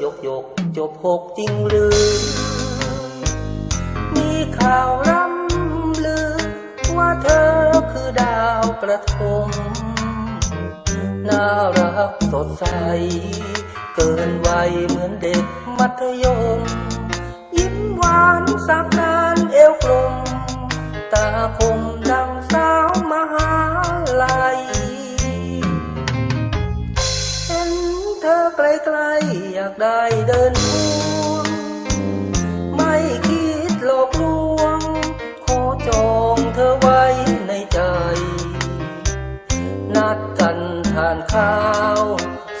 หยกหยกจบหกจริงหรือ มีข่าวร่ำลือ ว่าเธอคือดาวกระทงน่ารักสดใส เกินวัยเหมือนเด็กมัธยม ยิ้มหวานสักนานเอวกลม ตาคงากได้เดินพวงไม่คิดหลอกลวง ขอจองเธอไว้ในใจ นัดกันทานข้าว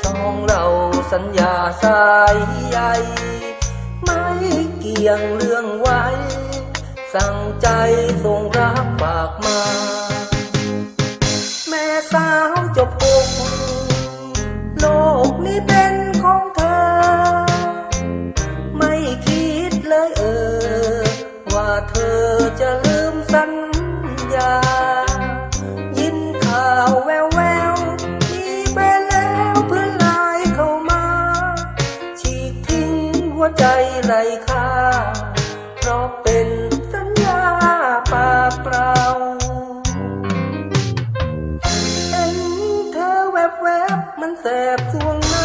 สองเราสัญญาสายใยไม่เกี่ยงเรื่องไว้ สั่งใจส่งรักฝากมา เธอจะลืมสัญญา ยินข่าวแววแววมีไปแล้วเพื่อนลายเข้ามา ฉีกทิ้งหัวใจไรค่า เพราะเป็นสัญญาปากเปล่าเห็นเธอแวบแวบๆมันแสบสวงใน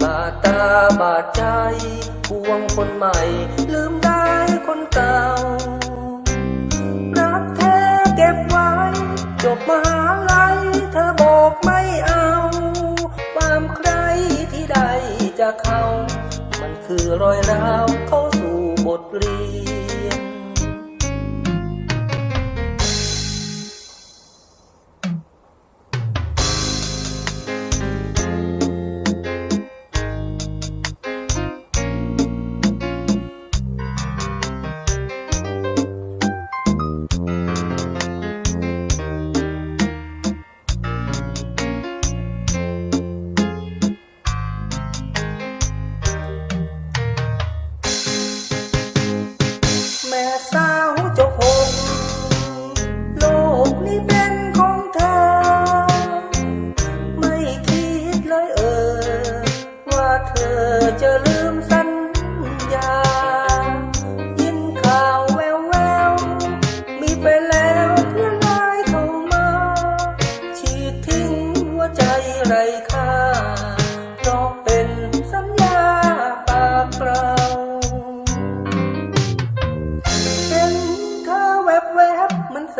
บาดตาบาดใจพวงคนใหม่ลืม ก่ารักแท้เก็บไว้ จบมหาลัยเธอบอกไม่เอา ความใครที่ใดจะเข้ามันคือรอยร้าวเข้าสู่บทเรียน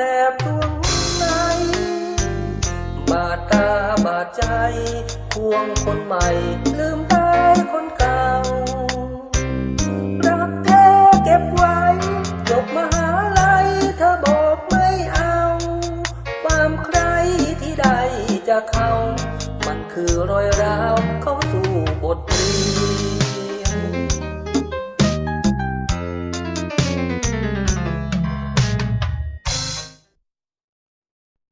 บๆมันแสบดวงในบาดตาบาดใจควงคนใหม่ ลืมได้คนเก่า รักแท้เก็บไว้จบมหาลัยเธอบอกไม่เอา ความใครที่ใดจะเข้า มันคือรอยร้าวเข้าสู่บทเรียน